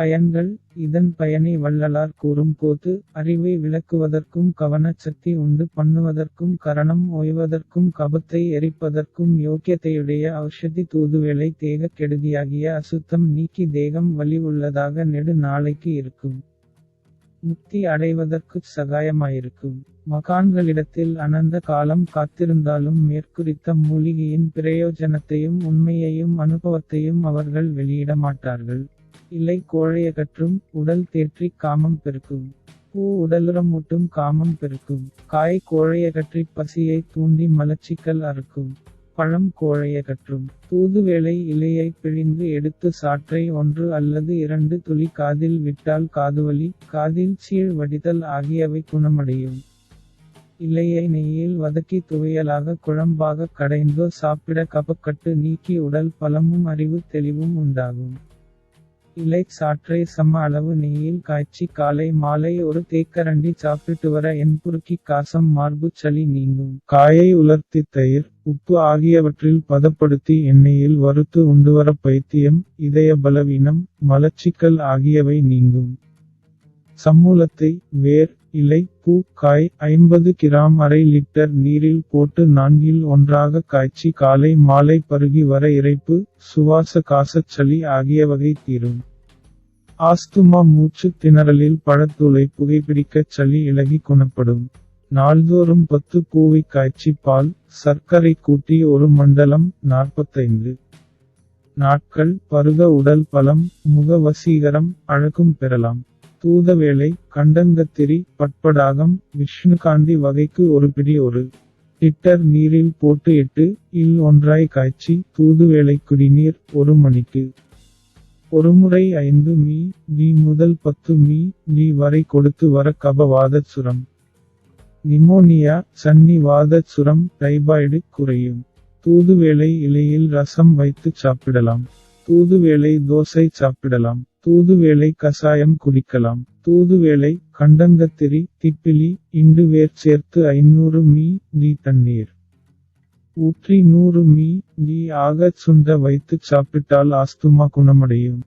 பயன்கள் இதன் பயனை வள்ளலார் கூறும் போது அறிவை விளக்குவதற்கும் கவனச் சக்தி உண்டு பண்ணுவதற்கும் கரணம் ஓய்வதற்கும் கபத்தை எரிப்பதற்கும் யோக்கியத்தையுடைய ஔஷதி தூதுவேளை தேக கெடுதியாகிய அசுத்தம் நீக்கி தேகம் வலி உள்ளதாக நெடு நாளைக்கு இருக்கும். முக்தி அடைவதற்குச் சகாயமாயிருக்கும். மகான்களிடத்தில் அனந்த காலம் காத்திருந்தாலும் மேற்குறித்த மூலிகையின் பிரயோஜனத்தையும் உண்மையையும் அனுபவத்தையும் அவர்கள் வெளியிட மாட்டார்கள். இலை கோழையகற்றும் உடல் தேற்றி காமம் பெருக்கும். பூ உடலுறமூட்டும் காமம் பெருக்கும். காய் கோழையகற்றி பசியை தூண்டி மலச்சிக்கல் அறுக்கும். பழம் கோழையகற்றும் தூதுவேளை இலையை பிழிந்து எடுத்து சாற்றை ஒன்று அல்லது இரண்டு துளி காதில் விட்டால் காதுவலி காதில் சீழ் வடிதல் ஆகியவை குணமடையும். இலையை நெய்யில் வதக்கி துவையலாக குழம்பாக கடைந்தோ சாப்பிட கபக்கட்டு நீக்கி உடல் பலமும் அறிவு தெளிவும் உண்டாகும். இலை சாற்றை சம அளவு நெய்யில் காய்ச்சி காலை மாலை ஒரு தேக்கரண்டி சாப்பிட்டு வர என்புருக்கி காசம் மார்பு சளி நீங்கும் காயை உலர்த்தி தயிர் உப்பு ஆகியவற்றில் பதப்படுத்தி எண்ணெயில் வறுத்து உண்டுவர பைத்தியம் இதய பலவீனம் மலச்சிக்கல் ஆகியவை நீங்கும். சம்மூலத்தை வேர் இலை பூ காய் ஐம்பது கிராம் அரை லிட்டர் நீரில் போட்டு நான்கில் ஒன்றாக காய்ச்சி காலை மாலை பருகி வர இறைப்பு சுவாச காசச் சளி ஆகியவகை தீரும். ஆஸ்துமா மூச்சு திணறலில் பழத்தூளை புகைப்பிடிக்கச் சளி இலகி குணப்படும். நாள்தோறும் பத்து பூவை காய்ச்சி பால் சர்க்கரை கூட்டி ஒரு மண்டலம் நாற்பத்தைந்து நாட்கள் பருக உடல் பலம் முக வசீகரம் அழகும் பெறலாம். தூதவேளை கண்டங்கத்திரி பட்படாகம் விஷ்ணுகாந்தி வகைக்கு ஒரு பிடி ஒரு லிட்டர் நீரில் போட்டு இட்டு இல் ஒன்றாய் காய்ச்சி தூதுவேளை குடிநீர் ஒரு மணிக்கு ஒருமுறை ஐந்து மீ நீ முதல் பத்து மீ நீ வரை கொடுத்து வர கபவாதச் சுரம் நிமோனியா சன்னி வாதச் சுரம் டைபாய்டு குறையும். தூதுவேளை இலையில் ரசம் வைத்து சாப்பிடலாம். தூதுவேளை தோசை சாப்பிடலாம். தூதுவேளை கசாயம் குடிக்கலாம். தூதுவேளை கண்டங்கத்திரி திப்பிலி இண்டு வேர் சேர்த்து ஐநூறு மீ நீ தண்ணீர். ஊற்றி நூறு மீ லீ ஆகச் சுண்ட வைத்துச் சாப்பிட்டால் ஆஸ்துமா குணமடையும்.